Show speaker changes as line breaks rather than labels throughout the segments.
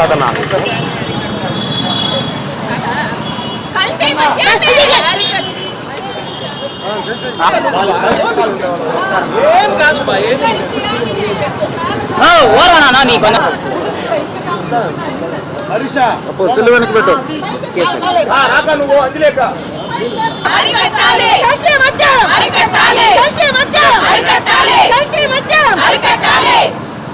No no no no ప్రసాదన్న
కల్తీ మద్యాన్ని
ఓరానా నీ పని
అప్పుడు సిల్లు వెనక్కి పెట్టు
అరికట్టాలి కల్తీ మద్యం అరికట్టాలి కల్తీ మద్యం అరికట్టాలి కల్తీ మద్యం అరికట్టాలి ఇదేమి రాజ్యం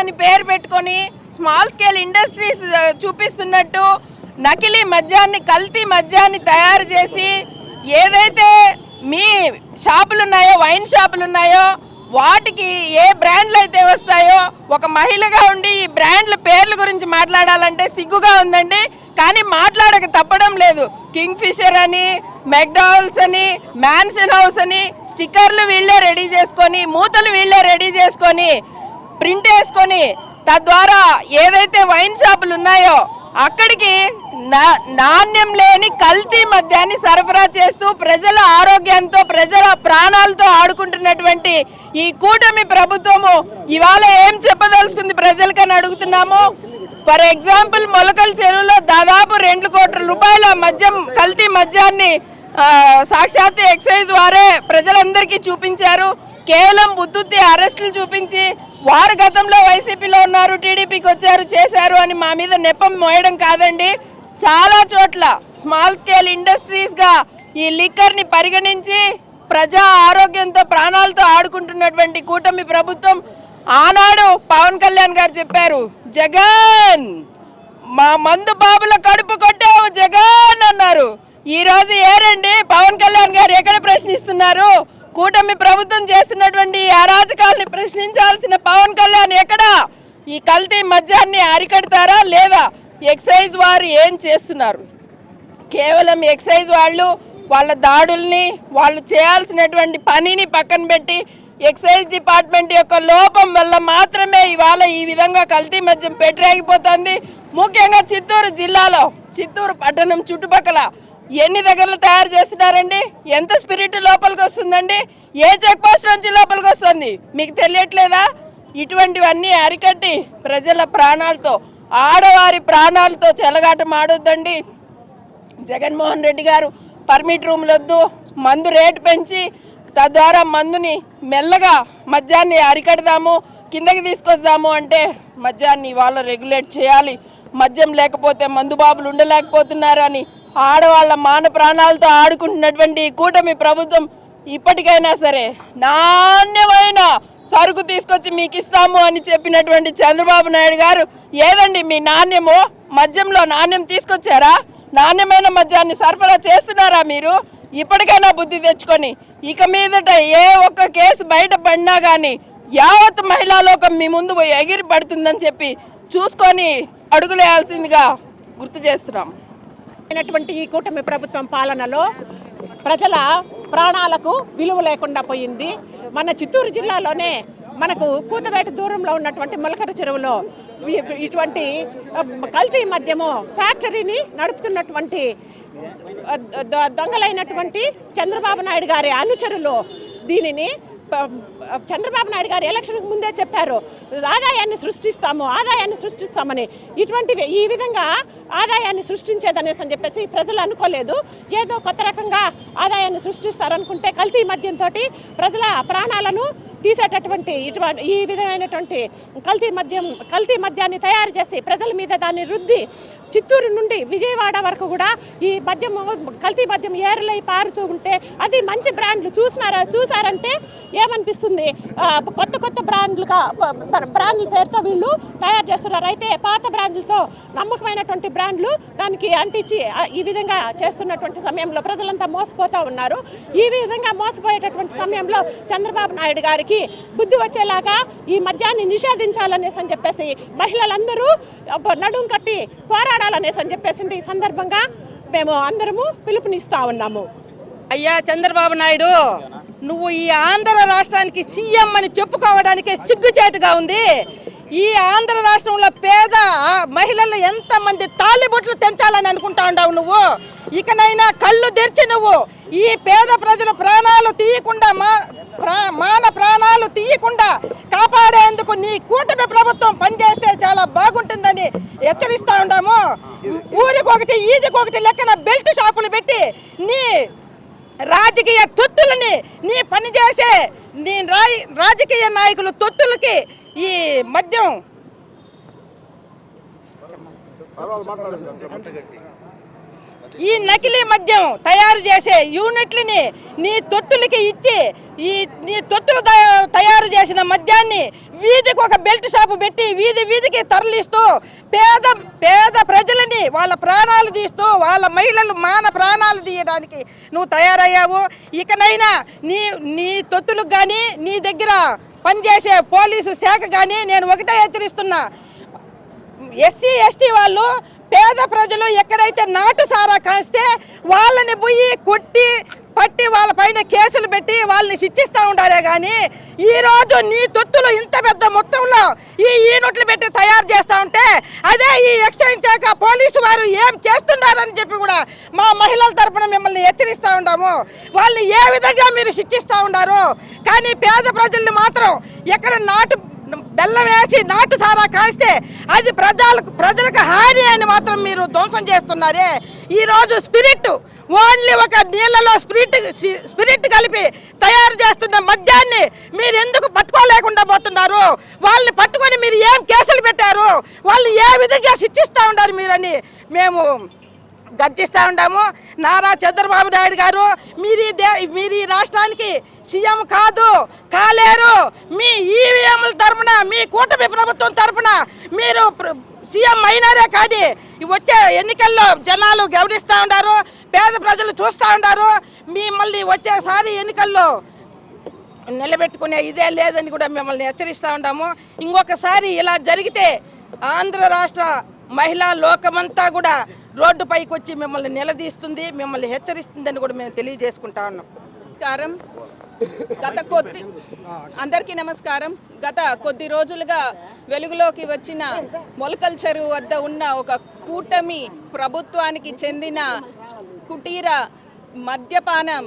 అని పేరు పెట్టుకొని స్మాల్ స్కేల్ ఇండస్ట్రీస్ చూపిస్తున్నట్టు నకిలీ మద్యాన్ని కల్తీ మద్యాన్ని తయారు చేసి ఏదైతే మీ షాపులు ఉన్నాయో వైన్ షాపులు ఉన్నాయో వాటికి ఏ బ్రాండ్లు అయితే వస్తాయో ఒక మహిళగా ఉండి ఈ బ్రాండ్ల పేర్ల గురించి మాట్లాడాలంటే సిగ్గుగా ఉందండి. కానీ మాట్లాడక తప్పడం లేదు. కింగ్ ఫిషర్ అని మెక్డాల్స్ అని మ్యాన్సన్ హౌస్ అని స్టిక్కర్లు వీళ్ళే రెడీ చేసుకొని మూతలు వీళ్ళే రెడీ చేసుకొని ప్రింట్ వేసుకొని తద్వారా ఏదైతే వైన్ షాపులు ఉన్నాయో అక్కడికి నా- నాణ్యం లేని కల్తీ మద్యాన్ని సరఫరా చేస్తూ ప్రజల ఆరోగ్యంతో ప్రజల ప్రాణాలతో ఆడుకుంటున్నటువంటి ఈ కూటమి ప్రభుత్వము ఇవాళ ఏం చెప్పదలుచుకుంది ప్రజలకని అడుగుతున్నాము? ఫర్ ఎగ్జాంపుల్ మొలకల చెరువులో దాదాపు రెండు కోట్ల రూపాయల మద్యం కల్తీ మద్యాన్ని సాక్షాత్ ఎక్సైజ్ వారే ప్రజలందరికీ చూపించారు. కేవలం బుద్ధుత్తి అరెస్టులు చూపించి వారు గతంలో వైసీపీలో ఉన్నారు టీడీపీకి వచ్చారు చేశారు అని మా మీద నెపం మోయడం కాదండి. చాలా చోట్ల స్మాల్ స్కేల్ ఇండస్ట్రీస్గా ఈ లిక్కర్ని పరిగణించి ప్రజా ఆరోగ్యంతో ప్రాణాలతో ఆడుకుంటున్నటువంటి కూటమి ప్రభుత్వం ఆనాడు పవన్ కళ్యాణ్ గారు చెప్పారు జగన్ మా మందు బాబుల కడుపు కొట్టావు జగన్ అన్నారు. ఈరోజు ఏరండి? పవన్ కళ్యాణ్ గారు ఎక్కడ ప్రశ్నిస్తున్నారు? కూటమి ప్రభుత్వం చేస్తున్నటువంటి ఈ ప్రశ్నించాల్సిన పవన్ కళ్యాణ్ ఎక్కడ? ఈ కల్తీ మద్యాన్ని అరికడతారా లేదా ఎక్సైజ్ వారు ఏం చేస్తున్నారు? కేవలం ఎక్సైజ్ వాళ్ళు వాళ్ళ దాడుల్ని వాళ్ళు చేయాల్సినటువంటి పనిని పక్కన పెట్టి ఎక్సైజ్ డిపార్ట్మెంట్ యొక్క లోపం వల్ల మాత్రమే ఇవాళ ఈ విధంగా కల్తీ మద్యం పెట్టరేగిపోతుంది. ముఖ్యంగా చిత్తూరు జిల్లాలో చిత్తూరు పట్టణం చుట్టుపక్కల ఎన్ని దగ్గరలు తయారు చేస్తున్నారండి? ఎంత స్పిరిట్ లోపలికి వస్తుందండి? ఏ చెక్ పోస్ట్ నుంచి లోపలికి వస్తుంది? మీకు తెలియట్లేదా? ఇటువంటివన్నీ అరికట్టి ప్రజల ప్రాణాలతో ఆడవారి ప్రాణాలతో చెలగాటం ఆడొద్దండి. జగన్మోహన్ రెడ్డి గారు పర్మిట్ రూమ్లు వద్దు మందు రేటు పెంచి తద్వారా మందుని మెల్లగా మద్యాన్ని అరికడదాము కిందకి తీసుకొద్దాము అంటే మద్యాన్ని వాళ్ళ రెగ్యులేట్ చేయాలి. మద్యం లేకపోతే మందు బాబులు ఉండలేకపోతున్నారు అని ఆడవాళ్ళ మాన ప్రాణాలతో ఆడుకుంటున్నటువంటి కూటమి ప్రభుత్వం ఇప్పటికైనా సరే నాణ్యమైన సరుకు తీసుకొచ్చి మీకు ఇస్తాము అని చెప్పినటువంటి చంద్రబాబు నాయుడు గారు ఏదండి మీ నాణ్యము? మద్యంలో నాణ్యం తీసుకొచ్చారా? నాణ్యమైన మద్యాన్ని సరఫరా చేస్తున్నారా మీరు? ఇప్పటికైనా బుద్ధి తెచ్చుకొని ఇక మీదట ఏ ఒక్క కేసు బయట పడినా కానీ యావత్ మహిళా లోకం మీ ముందు ఎగిరి పడుతుందని చెప్పి చూసుకొని అడుగులేయాల్సిందిగా గుర్తు చేస్తున్నాం.
అయినటువంటి ఈ కూటమి ప్రభుత్వం పాలనలో ప్రజల ప్రాణాలకు విలువ లేకుండా పోయింది. మన చిత్తూరు జిల్లాలోనే మనకు కూతవేట దూరంలో ఉన్నటువంటి మొలకర చెరువులో ఇటువంటి కల్తీ మద్యము ఫ్యాక్టరీని నడుపుతున్నటువంటి దొంగలైనటువంటి చంద్రబాబు నాయుడు గారి అనుచరులు దీనిని చంద్రబాబు నాయుడు గారు ఎలక్షన్కి ముందే చెప్పారు. ఆదాయాన్ని సృష్టిస్తాము ఆదాయాన్ని సృష్టిస్తామని ఇటువంటివి ఈ విధంగా ఆదాయాన్ని సృష్టించేదనేసి అని చెప్పేసి ప్రజలు అనుకోలేదు. ఏదో కొత్త రకంగా ఆదాయాన్ని సృష్టిస్తారనుకుంటే కల్తీ మద్యంతో ప్రజల ప్రాణాలను తీసేటటువంటి ఇటువంటి ఈ విధమైనటువంటి కల్తీ మద్యం కల్తీ మద్యాన్ని తయారు చేసి ప్రజల మీద దాన్ని రుద్ది చిత్తూరు నుండి విజయవాడ వరకు కూడా ఈ మద్యం కల్తీ మద్యం ఏరులై పారుతూ ఉంటే అది మంచి బ్రాండ్లు చూసినారా? చూసారంటే ఏమనిపిస్తుంది? కొత్త కొత్త బ్రాండ్లుగా బ్రాండ్ల పేరుతో వీళ్ళు తయారు చేస్తున్నారు. అయితే పాత బ్రాండ్లతో నమ్మకమైనటువంటి బ్రాండ్లు దానికి అంటించి ఈ విధంగా చేస్తున్నటువంటి సమయంలో ప్రజలంతా మోసపోతూ ఉన్నారు. ఈ విధంగా మోసపోయేటటువంటి సమయంలో చంద్రబాబు నాయుడు గారికి బుద్ధి వచ్చేలాగా ఈ మద్యాన్ని నిషేధించాలనేసి అని చెప్పేసి మహిళలందరూ నడుం కట్టి పోరాడాలనేసి అని చెప్పేసింది. ఈ సందర్భంగా మేము అందరము పిలుపునిస్తా ఉన్నాము.
అయ్యా చంద్రబాబు నాయుడు నువ్వు ఈ ఆంధ్ర రాష్ట్రానికి సీఎం అని చెప్పుకోవడానికే సిగ్గుచేటుగా ఉంది. ఈ ఆంధ్ర రాష్ట్రంలో పేద మహిళలు ఎంతమంది తాలిబొట్లు తెంచాలని అనుకుంటా ఉన్నావు నువ్వు? ఇకనైనా కళ్ళు తెరిచి నువ్వు. ఈ పేద ప్రజల ప్రాణాలు తీయకుండా మా మాన ప్రాణాలు తీయకుండా కాపాడేందుకు నీ కూటమి ప్రభుత్వం పనిచేస్తే చాలా బాగుంటుందని హెచ్చరిస్తా ఉన్నాము. ఊరికొకటి ఈదికొకటి లెక్కన బెల్ట్ షాపులు పెట్టి నీ రాజకీయ తొత్తులని నీ పని చేసే నీ రాయి రాజకీయ నాయకులు తొత్తులకి ఈ మద్యం ఈ నకిలీ మద్యం తయారు చేసే యూనిట్లని నీ తొత్తులకి ఇచ్చి ఈ నీ తొత్తులు తయారు చేసిన మద్యాన్ని వీధికి ఒక బెల్ట్ షాపు పెట్టి వీధి వీధికి తరలిస్తూ పేద పేద ప్రజలని వాళ్ళ ప్రాణాలు తీస్తూ వాళ్ళ మహిళలు మాన ప్రాణాలు తీయడానికి నువ్వు తయారయ్యావు. ఇకనైనా నీ నీ తొత్తులకు కానీ నీ దగ్గర పనిచేసే పోలీసు శాఖ కానీ నేను ఒకటే హెచ్చరిస్తున్నా. ఎస్సీ ఎస్టీ వాళ్ళు పేద ప్రజలు ఎక్కడైతే నాటు సారా కాస్తే వాళ్ళని పోయి కొట్టి పట్టి వాళ్ళ పైన కేసులు పెట్టి వాళ్ళని శిక్షిస్తూ ఉండారే కానీ ఈ రోజు నీ తొత్తులు ఇంత పెద్ద మొత్తంలో ఈ నోట్లు పెట్టి తయారు చేస్తూ ఉంటే అదే ఈ ఎక్సైజ్ శాఖ పోలీసు వారు ఏం చేస్తున్నారని చెప్పి కూడా మా మహిళల తరపున మిమ్మల్ని హెచ్చరిస్తూ ఉన్నాము వాళ్ళని ఏ విధంగా మీరు శిక్షిస్తూ ఉన్నారు కానీ పేద ప్రజల్ని మాత్రం ఎక్కడ నాటు బెల్లం వేసి నాటు సారా కాస్తే అది ప్రజలకు ప్రజలకు హాని అని మాత్రం మీరు ధ్వంసం చేస్తున్నారే. ఈరోజు స్పిరిట్ ఓన్లీ ఒక నీళ్ళలో స్పిరిట్ స్పిరిట్ కలిపి తయారు చేస్తున్న మద్యాన్ని మీరు ఎందుకు పట్టుకోలేకుండా పోతున్నారు? వాళ్ళని పట్టుకొని మీరు ఏం కేసులు పెట్టారు? వాళ్ళు ఏ విధంగా శిక్షిస్తూ ఉన్నారు మీరని మేము గర్జిస్తూ ఉండాము. నారా చంద్రబాబు నాయుడు గారు మీరు దే మీరు ఈ రాష్ట్రానికి సీఎం కాదు కాలేరు. మీ ఈవీఎంల తరఫున మీ కూటమి ప్రభుత్వం తరఫున మీరు సీఎం అయినారే కానీ ఈ వచ్చే ఎన్నికల్లో జనాలు గమనిస్తూ ఉన్నారు పేద ప్రజలు చూస్తూ ఉన్నారు మిమ్మల్ని వచ్చేసారి ఎన్నికల్లో నిలబెట్టుకునే ఇదే లేదని కూడా మిమ్మల్ని హెచ్చరిస్తూ ఉన్నాము ఇంకొకసారి ఇలా జరిగితే ఆంధ్ర రాష్ట్ర మహిళా లోకమంతా కూడా రోడ్డుపైకి వచ్చి మిమ్మల్ని నిలదీస్తుంది మిమ్మల్ని హెచ్చరిస్తుందని కూడా మేము తెలియజేసుకుంటా ఉన్నాం.
నమస్కారం. గత కొద్ది అందరికీ నమస్కారం. గత కొద్ది రోజులుగా వెలుగులోకి వచ్చిన మొలకల్ చెరువు వద్ద ఉన్న ఒక కూటమి ప్రభుత్వానికి చెందిన కుటీర మద్యపానం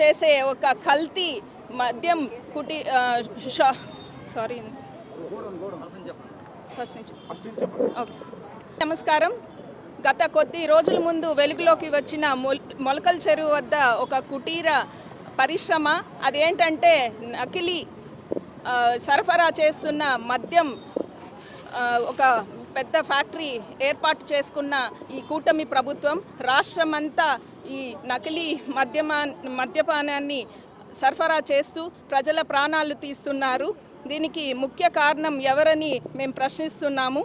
చేసే ఒక కల్తీ మద్యం కుటీ సారీ. నమస్కారం. గత కొద్ది రోజుల ముందు వెలుగులోకి వచ్చిన మొల్- మొలకల్ చెరువు వద్ద ఒక కుటీర పరిశ్రమ అదేంటంటే నకిలీ సరఫరా చేస్తున్న మద్యం ఒక పెద్ద ఫ్యాక్టరీ ఏర్పాటు చేసుకున్న ఈ కూటమి ప్రభుత్వం రాష్ట్రమంతా ఈ నకిలీ మద్యమా మద్యపానాన్ని సరఫరా చేస్తూ ప్రజల ప్రాణాలు తీస్తున్నారు. దీనికి ముఖ్య కారణం ఎవరని మేము ప్రశ్నిస్తున్నాము.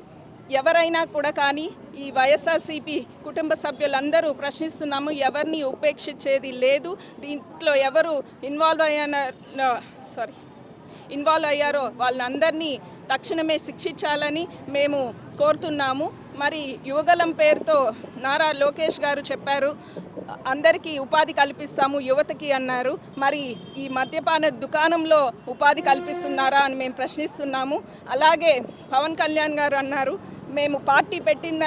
ఎవరైనా కూడా కానీ ఈ వైఎస్ఆర్సీపీ కుటుంబ సభ్యులందరూ ప్రశ్నిస్తున్నాము ఎవరిని ఉపేక్షించేది లేదు దీంట్లో ఎవరు ఇన్వాల్వ్ అయ్యాన సారీ ఇన్వాల్వ్ అయ్యారో వాళ్ళందరినీ తక్షణమే శిక్షించాలని మేము కోరుతున్నాము. మరి యువగలం పేరుతో నారా లోకేష్ గారు చెప్పారు అందరికీ ఉపాధి కల్పిస్తాము యువతకి అన్నారు. మరి ఈ మద్యపాన దుకాణంలో ఉపాధి కల్పిస్తున్నారా అని మేము ప్రశ్నిస్తున్నాము. అలాగే పవన్ కళ్యాణ్ గారు అన్నారు మేము పార్టీ పెట్టింద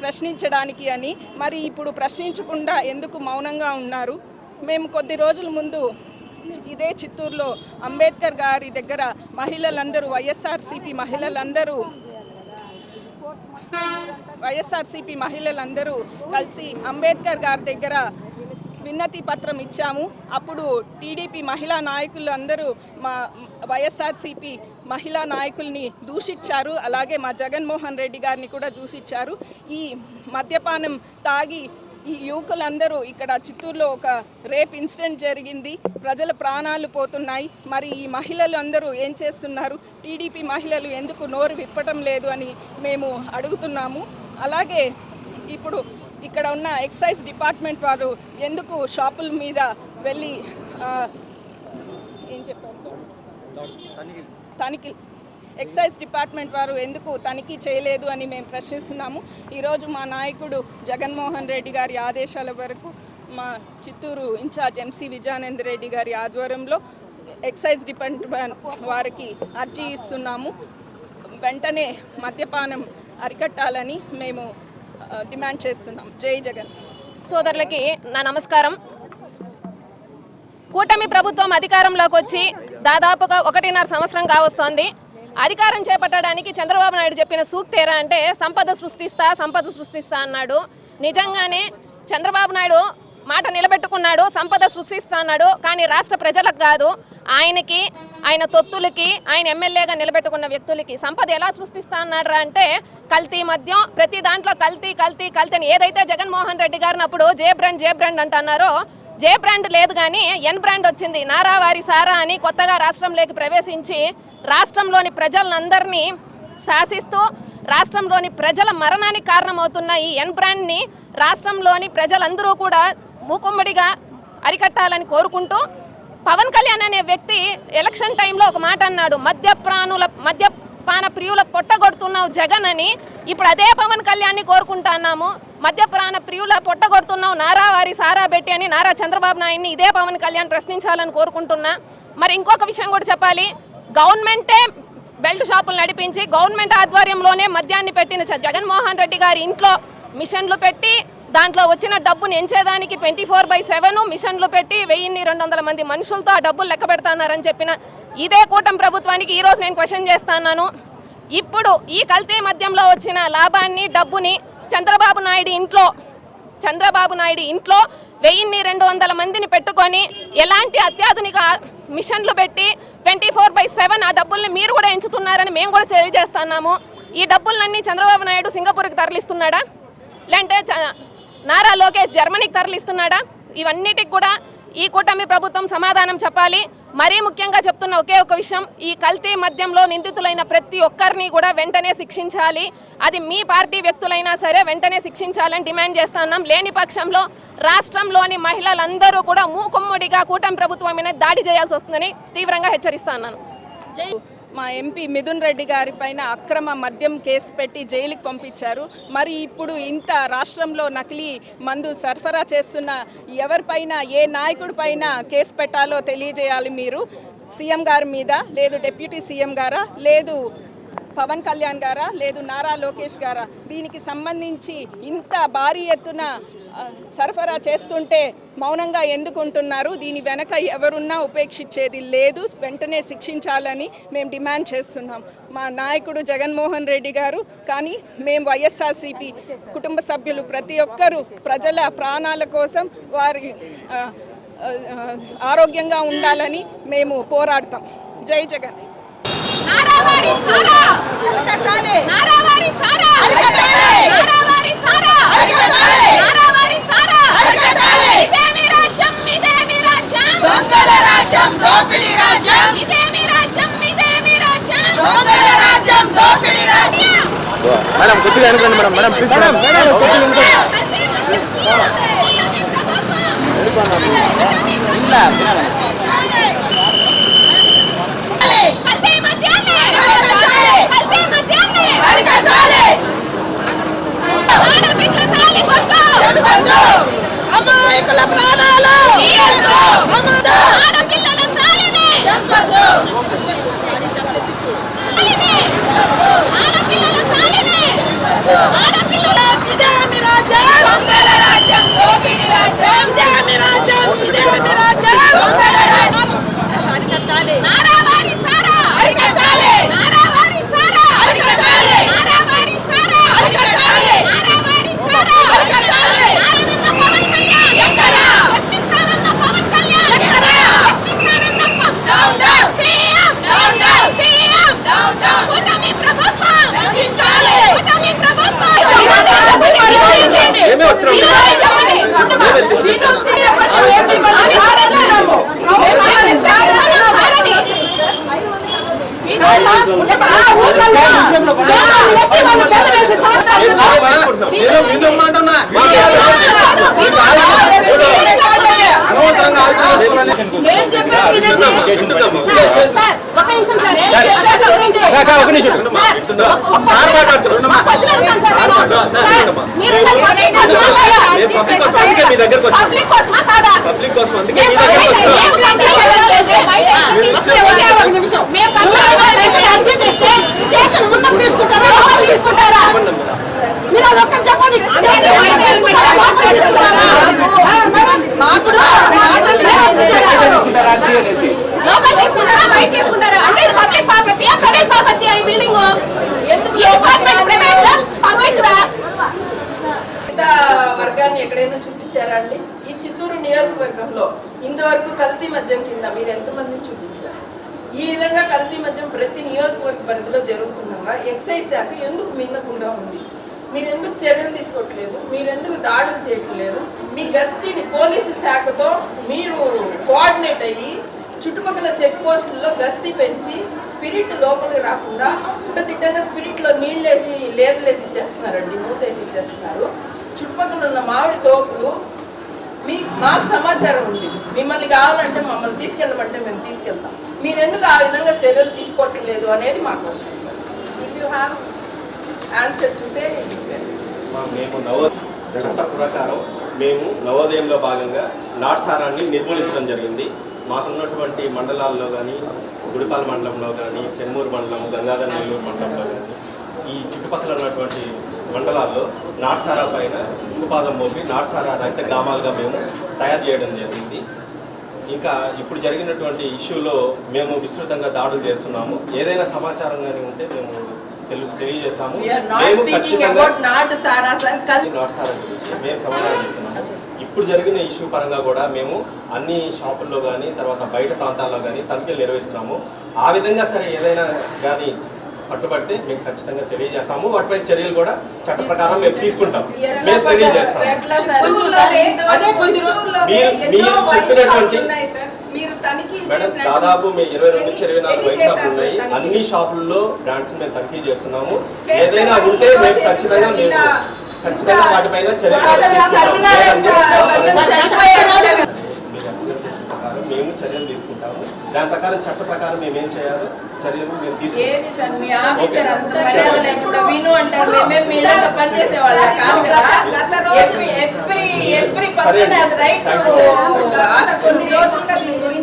ప్రశ్నించడానికి అని మరి ఇప్పుడు ప్రశ్నించకుండా ఎందుకు మౌనంగా ఉన్నారు? మేము కొద్ది రోజుల ముందు ఇదే చిత్తూరులో అంబేద్కర్ గారి దగ్గర మహిళలందరూ వైఎస్ఆర్సీపీ మహిళలందరూ వైఎస్ఆర్సీపీ మహిళలందరూ కలిసి అంబేద్కర్ గారి దగ్గర విన్నతి పత్రం ఇచ్చాము. అప్పుడు టీడీపీ మహిళా నాయకులు అందరూ మా వైఎస్ఆర్సీపీ మహిళా నాయకుల్ని దూషించారు. అలాగే మా జగన్మోహన్ రెడ్డి గారిని కూడా దూషించారు. ఈ మద్యపానం తాగి ఈ యువకులందరూ ఇక్కడ చిత్తూరులో ఒక రేప్ ఇన్సిడెంట్ జరిగింది. ప్రజల ప్రాణాలు పోతున్నాయి. మరి ఈ మహిళలు అందరూ ఏం చేస్తున్నారు? టీడీపీ మహిళలు ఎందుకు నోరు విప్పటం లేదు అని మేము అడుగుతున్నాము. అలాగే ఇప్పుడు ఇక్కడ ఉన్న ఎక్సైజ్ డిపార్ట్మెంట్ వారు ఎందుకు షాపుల మీద వెళ్ళి ఏం చెప్పారు? తనిఖీ ఎక్సైజ్ డిపార్ట్మెంట్ వారు ఎందుకు తనిఖీ చేయలేదు అని మేము ప్రశ్నిస్తున్నాము. ఈరోజు మా నాయకుడు జగన్మోహన్ రెడ్డి గారి ఆదేశాల వరకు మా చిత్తూరు ఇన్ఛార్జ్ ఎంసీ విజయానంద్ రెడ్డి గారి ఆధ్వర్యంలో ఎక్సైజ్ డిపార్ట్మెంట్ వారికి అర్జీ ఇస్తున్నాము. వెంటనే మద్యపానం అరికట్టాలని మేము డిమాండ్ చేస్తున్నాం. జై జగన్.
సోదరులకి నా నమస్కారం. కూటమి ప్రభుత్వం అధికారంలోకి వచ్చి దాదాపుగా ఒకటిన్నర సంవత్సరం కావస్తోంది. అధికారం చేపట్టడానికి చంద్రబాబు నాయుడు చెప్పిన సూక్తేరా అంటే సంపద సృష్టిస్తా సంపద సృష్టిస్తా అన్నాడు. నిజంగానే చంద్రబాబు నాయుడు మాట నిలబెట్టుకున్నాడు సంపద సృష్టిస్తా అన్నాడు. కానీ రాష్ట్ర ప్రజలకు కాదు ఆయనకి ఆయన తొత్తులకి ఆయన ఎమ్మెల్యేగా నిలబెట్టుకున్న వ్యక్తులకి సంపద ఎలా సృష్టిస్తా అన్నాడు అంటే కల్తీ మద్యం ప్రతి దాంట్లో కల్తీ కల్తీ కల్తీ అని ఏదైతే జగన్మోహన్ రెడ్డి గారిని అప్పుడు జే బ్రాండ్ జే అంటున్నారో జే బ్రాండ్ లేదు కానీ ఎన్ బ్రాండ్ వచ్చింది. నారావారి సారా అని కొత్తగా రాష్ట్రంలోకి ప్రవేశించి రాష్ట్రంలోని ప్రజలందరినీ శాసిస్తూ రాష్ట్రంలోని ప్రజల మరణానికి కారణమవుతున్న ఈ ఎన్ బ్రాండ్ని రాష్ట్రంలోని ప్రజలందరూ కూడా మూకుమ్మడిగా అరికట్టాలని కోరుకుంటూ పవన్ కళ్యాణ్ అనే వ్యక్తి ఎలక్షన్ టైంలో ఒక మాట అన్నాడు. మద్యప్రాణుల మద్యపాన ప్రియుల పొట్టగొడుతున్నావు జగన్ అని. ఇప్పుడు అదే పవన్ కళ్యాణ్ని కోరుకుంటున్నాము మద్యప్రాణ ప్రియుల పొట్టగొడుతున్నావు నారా వారి సారా పెట్టి అని నారా చంద్రబాబు నాయుడిని ఇదే పవన్ కళ్యాణ్ ప్రశ్నించాలని కోరుకుంటున్నా. మరి ఇంకొక విషయం కూడా చెప్పాలి. గవర్నమెంటే బెల్ట్ షాపులు నడిపించి గవర్నమెంట్ ఆధ్వర్యంలోనే మద్యాన్ని పెట్టిన జగన్మోహన్ రెడ్డి గారి ఇంట్లో మిషన్లు పెట్టి దాంట్లో వచ్చిన డబ్బుని ఎంచేదానికి ట్వంటీ ఫోర్ బై సెవెన్ మిషన్లు పెట్టి వెయ్యిన్ని రెండు వందల మంది మనుషులతో ఆ డబ్బులు లెక్క పెడతాన్నారని చెప్పిన ఇదే కూటమి ప్రభుత్వానికి ఈరోజు నేను క్వశ్చన్ చేస్తాను ఇప్పుడు ఈ కల్తీ మద్యంలో వచ్చిన లాభాన్ని డబ్బుని చంద్రబాబు నాయుడు ఇంట్లో చంద్రబాబు నాయుడు ఇంట్లో వెయ్యిన్ని రెండు వందల మందిని పెట్టుకొని ఎలాంటి అత్యాధునిక మిషన్లు పెట్టి ట్వంటీ ఫోర్ బై సెవెన్ ఆ డబ్బుల్ని మీరు కూడా ఎంచుతున్నారని మేము కూడా తెలియజేస్తున్నాము. ఈ డబ్బులన్నీ చంద్రబాబు నాయుడు సింగపూర్కి తరలిస్తున్నాడా? లేదంటే చ- నారా లోకేష్ జర్మనీకి తరలిస్తున్నాడా? ఇవన్నిటికి కూడా ఈ కూటమి ప్రభుత్వం సమాధానం చెప్పాలి. మరీ ముఖ్యంగా చెప్తున్న ఒకే ఒక విషయం ఈ కల్తీ మద్యంలో నిందితులైన ప్రతి ఒక్కరిని కూడా వెంటనే శిక్షించాలి. అది మీ పార్టీ వ్యక్తులైనా సరే వెంటనే శిక్షించాలని డిమాండ్ చేస్తున్నాం లేని పక్షంలో రాష్ట్రంలోని మహిళలందరూ కూడా మూకుమ్మడిగా కూటమి ప్రభుత్వం మీద దాడి చేయాల్సి వస్తుందని తీవ్రంగా హెచ్చరిస్తున్నాను
మా ఎంపీ మిథున్ రెడ్డి గారి పైన అక్రమ మద్యం కేసు పెట్టి జైలుకి పంపించారు. మరి ఇప్పుడు ఇంత రాష్ట్రంలో నకిలీ మందు సరఫరా చేస్తున్న ఎవరిపైన ఏ నాయకుడి పైన కేసు పెట్టాలో తెలియజేయాలి మీరు? సీఎం గారి మీద లేదు డిప్యూటీ సీఎం గారా? లేదు పవన్ కళ్యాణ్ గారా లేదు నారా లోకేష్ గారా దీనికి సంబంధించి ఇంత భారీ ఎత్తున సరఫరా చేస్తుంటే మౌనంగా ఎందుకుంటున్నారు? దీని వెనక ఎవరున్నా ఉపేక్షించేది లేదు. వెంటనే శిక్షించాలని మేము డిమాండ్ చేస్తున్నాం. మా నాయకుడు జగన్మోహన్ రెడ్డి గారు కానీ మేము వైఎస్ఆర్సీపీ కుటుంబ సభ్యులు ప్రతి ఒక్కరూ ప్రజల ప్రాణాల కోసం వారి ఆరోగ్యంగా ఉండాలని మేము పోరాడతాం. జై జగన్.
నారావారి సారా
అరికట్టాలి
నారావారి సారా
అరికట్టాలి!
నారావారి సారా
అరికట్టాలి!
నారావారి సారా
అరికట్టాలి!
రాజ్యం ఇదే మీ రాజ్యం ఇదే మీ రాజ్యం ఇదే మీ అమాయకుల ప్రాణాలు రాజ్యం ఇదే రాజ్యం ఇదే రాజ్యం
దొంగల రాజ్యం
అరికట్టాలి
నారావారి సారా
అరికట్టాలి.
నారావారి సారా
అరికట్టాలి.
నారావారి సారా
అరికట్టాలి.
నారావారి సారా
అరికట్టాలి.
నారాయణ పవన్ కళ్యాణ్
ఎక్కడ?
ప్రశ్నిస్తానన్న పవన్ కళ్యాణ్
ఎక్కడ?
ప్రశ్నిస్తానన్న Pawan
down down
CM
down down
CM
down down
కూటమి ప్రభుత్వం
రక్షించాలి.
కూటమి ప్రభుత్వం
ఏమే వచ్చినాం? ఏం చేయవా? నేను నిన్ను ఇమ్మంటున్నా. అనవసరంగా ఆర్గ్యూ చేసుకోవాలని.
సార్ ఒక నిమిషం సార్ అక్క, ఒక నిమిషం.
అక్క, ఒక నిమిషం.
సార్,
వింటున్నా.
ఒక- ఒక
సార్
question.
మాట్లాడుతున్నారు.
ఒక question అడుగుతాను సార్ నేను.
సార్, సార్,
సార్,
వింటున్నా.
మీరు ఉన్న public కోసమా కాదా?
నేను public కోసం అందుకే మీ దగ్గరకు వచ్చాను.
Public కోసమా కాదా?
పబ్లిక్ కోసం అందుకే మీ దగ్గరకు మీరు ఇచ్చే
చెప్పండి. స్టేషన్ తీసుకుంటారా? లోపల తీసుకుంటారా?
బయట తీసుకుంటారా అంటే ఇది పబ్లిక్ ప్రాపర్టీ ప్రైవేట్ ప్రాపర్టీ ఈ బిల్డింగ్ ఈ అపార్ట్మెంట్ ప్రైవేట్ పబ్లిక్ దా
వర్గాన్ని ఎక్కడైనా చూపించారా అండి ఈ చిత్తూరు నియోజకవర్గంలో ఇంతవరకు కల్తీ మద్యం కింద మీరు ఎంతమందిని చూపించారు ఈ విధంగా కల్తీ మద్యం ప్రతి నియోజకవర్గ పరిధిలో జరుగుతుండగా ఎక్సైజ్ శాఖ ఎందుకు మిన్నకుండా ఉంది మీరు ఎందుకు చర్యలు తీసుకోవట్లేదు? మీరు ఎందుకు దాడులు చేయట్లేదు? మీ గస్తీని పోలీసు శాఖతో మీరు కోఆర్డినేట్ అయ్యి చుట్టుపక్కల చెక్ పోస్టుల్లో గస్తీ పెంచి స్పిరిట్ లోపలికి రాకుండా దిట్టంగా స్పిరిట్లో నీళ్ళు లేబులేసి ఇచ్చేస్తున్నారండి మూత వేసి ఇచ్చేస్తున్నారు. చుట్టుపక్కల ఉన్న మామిడి తోపులు మీ మాకు సమాచారం ఉంది. మిమ్మల్ని కావాలంటే మమ్మల్ని తీసుకెళ్ళమంటే మేము తీసుకెళ్తాం. మీరెందుకు ఆ విధంగా చర్యలు తీసుకోవట్లేదు అనేది మా question sir if you have answer to say
మా- మేము నవ చట్ట ప్రకారం మేము నవోదయంలో భాగంగా నాట్సారాన్ని నిర్మూలించడం జరిగింది. మాకున్నటువంటి మండలాల్లో కానీ గుడిపాల మండలంలో కానీ సెమ్మూరు మండలం గంగాధర నెల్లూరు మండలంలో కానీ ఈ చుట్టుపక్కల ఉన్నటువంటి మండలాల్లో నాట్సారా పైన ఉక్కుపాదం మోపి నాట్సారా రహిత గ్రామాలుగా మేము తయారు చేయడం జరిగింది. ఇంకా ఇప్పుడు జరిగినటువంటి ఇష్యూలో మేము విస్తృతంగా దాడులు చేస్తున్నాము. ఏదైనా సమాచారం కానీ ఉంటే మేము తెలు తెలియజేస్తాము. మేము ఖచ్చితంగా
నాటు సారా
గురించి మేము సమాధానం చెప్తున్నాము. ఇప్పుడు జరిగిన ఇష్యూ పరంగా కూడా మేము అన్ని షాపుల్లో కానీ తర్వాత బయట ప్రాంతాల్లో కానీ తనిఖీలు నిర్వహిస్తున్నాము. ఆ విధంగా సరే ఏదైనా కానీ పట్టుబడితే మేము ఖచ్చితంగా తెలియజేస్తాము. వాటిపై చర్యలు కూడా చట్ట ప్రకారం మేము తీసుకుంటాం మేము తెలియజేస్తాము. మీరు చెప్పినటువంటి దాదాపు మేము ఇరవై రెండు నుంచి ఇరవై నాలుగు వైపు ఉన్నాయి? అన్ని షాపుల్లో బ్రాండ్స్ మేము తనిఖీ చేస్తున్నాము.
చేస్తే
ఏదైనా ఉంటే మేము ఖచ్చితంగా మేము ఖచ్చితంగా వాటిపైన చర్యలు మేము చర్యలు తీసుకుంటాము. దాని ప్రకారం చట్ట ప్రకారం మేము ఏం చేయాలో? చర్యలు మేము తీసుకుంటాం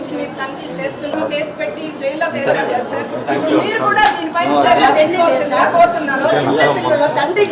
సార్ మీ
తనిఖీలు చేస్తున్నారు. కేసు పెట్టి జైల్లో వేశారు కదా సార్. మీరు కూడా దీనిపైన చర్య తీసుకోవాల్సిందిగా కోరుతున్నాను. చిన్న పిల్లల తండ్రి